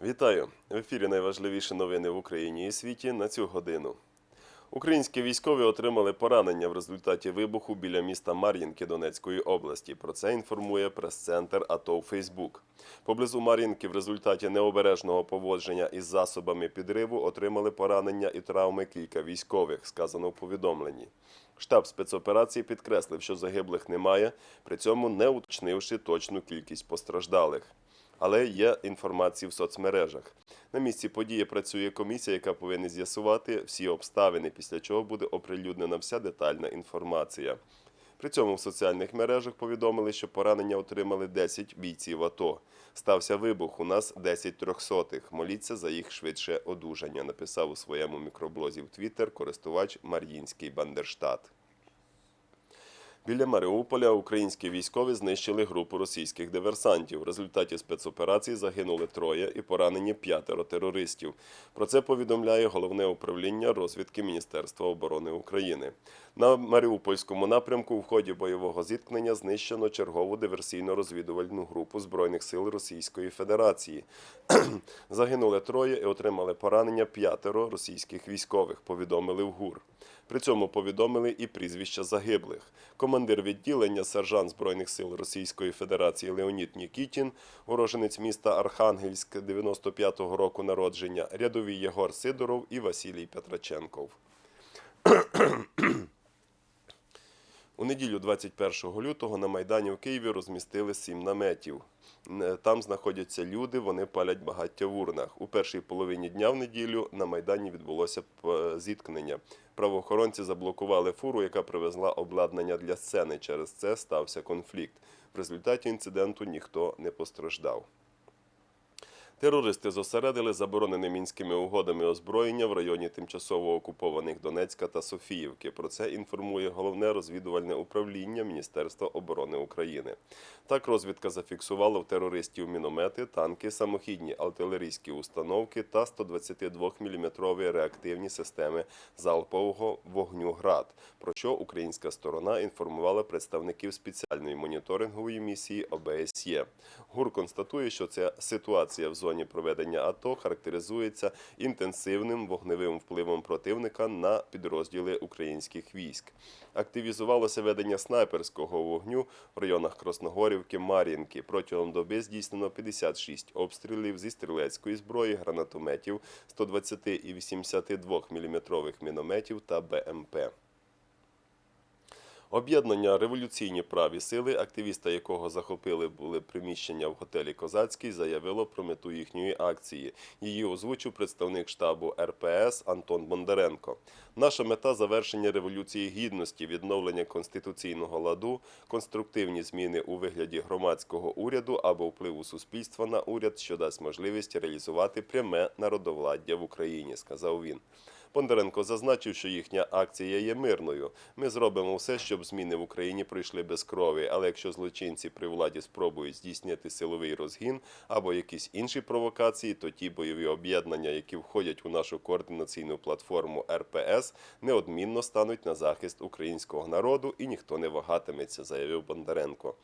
Вітаю! В ефірі найважливіші новини в Україні і світі на цю годину. Українські військові отримали поранення в результаті вибуху біля міста Мар'їнки Донецької області. Про це інформує прес-центр АТО Фейсбук. Поблизу Мар'їнки в результаті необережного поводження із засобами підриву отримали поранення і травми кілька військових, сказано в повідомленні. Штаб спецоперації підкреслив, що загиблих немає, при цьому не уточнивши точну кількість постраждалих але є інформація в соцмережах. На місці події працює комісія, яка повинна з'ясувати всі обставини, після чого буде оприлюднена вся детальна інформація. При цьому в соціальних мережах повідомили, що поранення отримали 10 бійців АТО. Стався вибух. У нас 10 трьохсотих. Моліться за їх швидше одужання. Написав у своєму мікроблозі в Твіттер користувач Мар'їнський Бандерштат. Біля Маріуполя українські військові знищили групу російських диверсантів. В результаті спецоперації загинули троє і поранені п'ятеро терористів. Про це повідомляє головне управління розвідки Міністерства оборони України. На Маріупольському напрямку в ході бойового зіткнення знищено чергову диверсійно-розвідувальну групу збройних сил Російської Федерації. Загинули троє і отримали поранення п'ятеро російських військових. Повідомили в ГУР. При цьому повідомили і прізвища загиблих. Командир відділення сержант Збройних сил Російської Федерації Леонід Нікітін, уроженець міста Архангельськ 95-го року народження, рядовий Єгор Сидоров і Василій Петраченков. У неділю 21 лютого на Майдані в Києві розмістили сім наметів. Е, Там знаходяться люди, вони палять багаття в урнах. У першій половині дня в неділю на Майдані відбулося е, зіткнення. Правоохоронці заблокували фуру, яка привезла обладнання для сцени. Через це стався конфлікт. В результаті інциденту ніхто не постраждав. Терористи зосередили заборонене мінськими угодами озброєння в районі тимчасово окупованих Донецька та Софіївки. Про це інформує головне розвідувальне управління Міністерства оборони України. Так, розвідка зафіксувала в терористів міномети, танки, самохідні артилерійські установки та 122-мм реактивні системи залпового вогню ГРАД, про що українська сторона інформувала представників спеціальної моніторингової місії ОБСЄ. ГУР констатує, що ця ситуація в зоні проведення АТО характеризується інтенсивним вогневим впливом противника на підрозділи українських військ. Активізувалося ведення снайперського вогню в районах Красногорівки, Мар'їнки. Протягом доби здійснено 56 обстрілів зі стрілецької зброї, гранатометів, 120 і 82 мм мінометів та БМП. Об'єднання революційні праві сили, активіста якого захопили були приміщення в готелі Козацький, заявило про мету їхньої акції. Її озвучив представник штабу РПС Антон Бондаренко. Наша мета завершення революції гідності, відновлення конституційного ладу, конструктивні зміни у вигляді громадського уряду або впливу суспільства на уряд, що дасть можливість реалізувати пряме народовладдя в Україні, сказав він. Бондаренко зазначив, що їхня акція є мирною. Ми зробимо все, щоб зміни в Україні пройшли без крові. Але якщо злочинці при владі спробують здійснити силовий розгін або якісь інші провокації, то ті бойові об'єднання, які входять у нашу координаційну платформу РПС, неодмінно стануть на захист українського народу і ніхто не вагатиметься, заявив Бондаренко.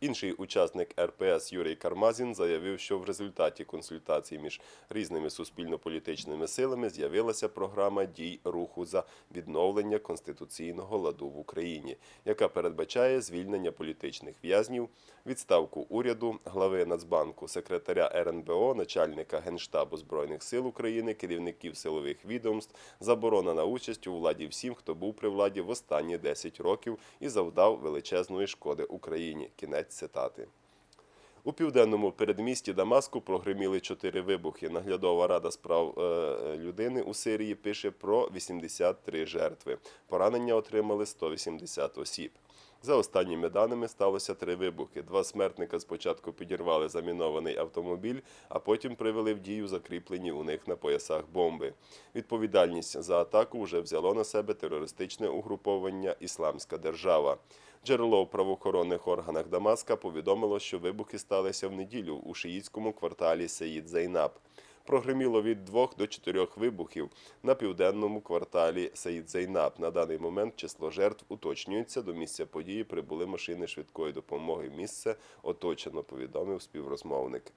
Інший учасник РПС Юрій Кармазін заявив, що в результаті консультацій між різними суспільно-політичними силами з'явилася програма дій руху за відновлення конституційного ладу в Україні, яка передбачає звільнення політичних в'язнів, відставку уряду, глави Нацбанку, секретаря РНБО, начальника Генштабу збройних сил України, керівників силових відомств, заборона на участь у владі всім, хто був при владі в останні 10 років і завдав величезної шкоди Україні. Кінець цитати. У південному передмісті Дамаску прогриміли чотири вибухи. Наглядова рада справ е, людини у Сирії пише про 83 жертви. Поранення отримали 180 осіб. За останніми даними сталося три вибухи. Два смертника спочатку підірвали замінований автомобіль, а потім привели в дію закріплені у них на поясах бомби. Відповідальність за атаку вже взяло на себе терористичне угруповання Ісламська держава. Джерело в правоохоронних органах Дамаска повідомило, що вибухи сталися в неділю у шиїтському кварталі Сеїд Зайнаб. Прогреміло від двох до чотирьох вибухів на південному кварталі Саїд Зейнаб. На даний момент число жертв уточнюється. До місця події прибули машини швидкої допомоги. Місце оточено, повідомив співрозмовник.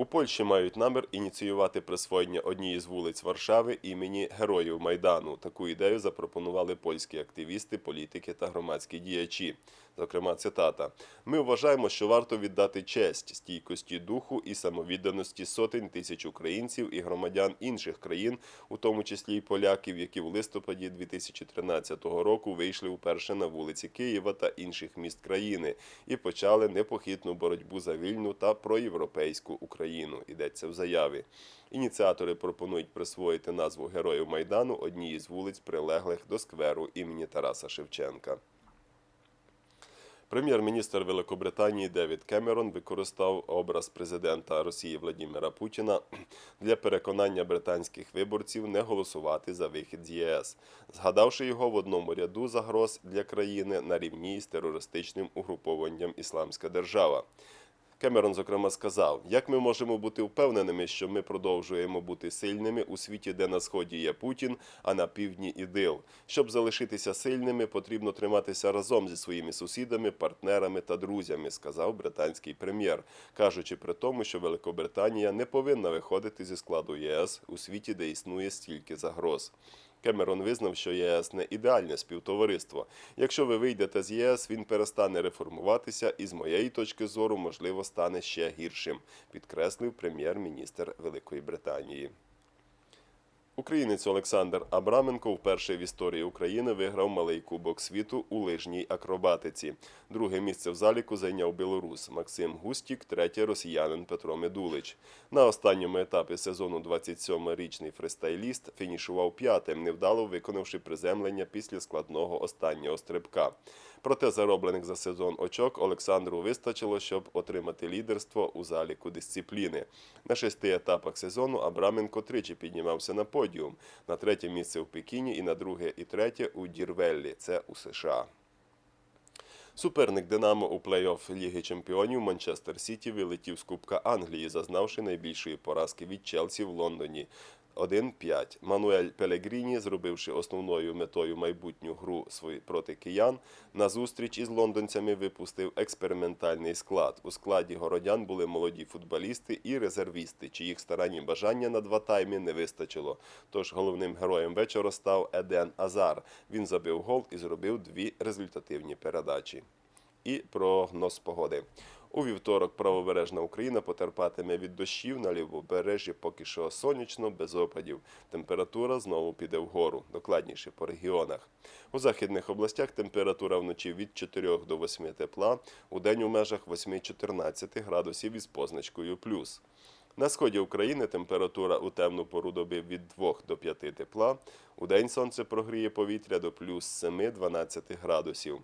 У Польщі мають намір ініціювати присвоєння однієї з вулиць Варшави імені Героїв Майдану. Таку ідею запропонували польські активісти, політики та громадські діячі. Зокрема, цитата: Ми вважаємо, що варто віддати честь стійкості духу і самовідданості сотень тисяч українців і громадян інших країн, у тому числі й поляків, які в листопаді 2013 року вийшли вперше на вулиці Києва та інших міст країни і почали непохитну боротьбу за вільну та проєвропейську Україну. Йдеться в заяві. Ініціатори пропонують присвоїти назву Героїв Майдану одній з вулиць, прилеглих до скверу імені Тараса Шевченка. Прем'єр-міністр Великобританії Девід Кемерон використав образ президента Росії Владіміра Путіна для переконання британських виборців не голосувати за вихід з ЄС, згадавши його в одному ряду загроз для країни на рівні з терористичним угрупованням Ісламська держава. Кемерон, зокрема, сказав, як ми можемо бути впевненими, що ми продовжуємо бути сильними у світі, де на сході є Путін, а на півдні ідил. Щоб залишитися сильними, потрібно триматися разом зі своїми сусідами, партнерами та друзями, сказав британський прем'єр, кажучи при тому, що Великобританія не повинна виходити зі складу ЄС у світі, де існує стільки загроз. Кемерон визнав, що ЄС не ідеальне співтовариство. Якщо ви вийдете з ЄС, він перестане реформуватися і, з моєї точки зору, можливо, стане ще гіршим, підкреслив прем'єр-міністр Великої Британії. Українець Олександр Абраменко вперше в історії України виграв малий кубок світу у лижній акробатиці. Друге місце в заліку зайняв білорус Максим Густік, третє росіянин Петро Медулич. На останньому етапі сезону 27-річний фристайліст фінішував п'ятим, невдало виконавши приземлення після складного останнього стрибка. Проте зароблених за сезон очок Олександру вистачило, щоб отримати лідерство у заліку дисципліни. На шести етапах сезону Абраменко тричі піднімався на подіум. На третє місце в Пекіні і на друге і третє у Дірвеллі. Це у США. Суперник Динамо у плей-офф Ліги Чемпіонів Манчестер Сіті вилетів з Кубка Англії, зазнавши найбільшої поразки від Челсі в Лондоні. 1-5. Мануель Пелегріні, зробивши основною метою майбутню гру проти киян, на зустріч із лондонцями випустив експериментальний склад. У складі городян були молоді футболісти і резервісти, чиїх старань і бажання на два тайми не вистачило. Тож головним героєм вечора став Еден Азар. Він забив гол і зробив дві результативні передачі. І прогноз погоди. У вівторок правобережна Україна потерпатиме від дощів на лівобережжі поки що сонячно, без опадів. Температура знову піде вгору, докладніше по регіонах. У західних областях температура вночі від 4 до 8 тепла, у день у межах 8-14 градусів із позначкою плюс. На сході України температура у темну пору доби від 2 до 5 тепла. У день сонце прогріє повітря до плюс 7-12 градусів.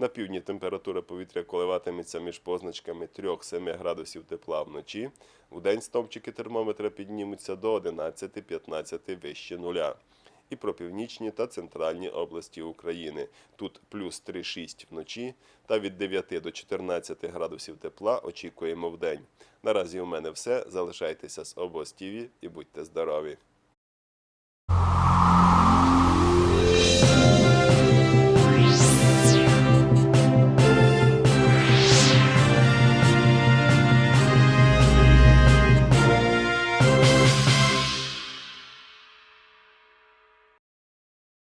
На півдні температура повітря коливатиметься між позначками 3-7 градусів тепла вночі. У день стовпчики термометра піднімуться до 11-15 вище нуля. І про північні та центральні області України. Тут плюс 3-6 вночі та від 9 до 14 градусів тепла очікуємо в день. Наразі у мене все. Залишайтеся з обоз ТІВІ і будьте здорові!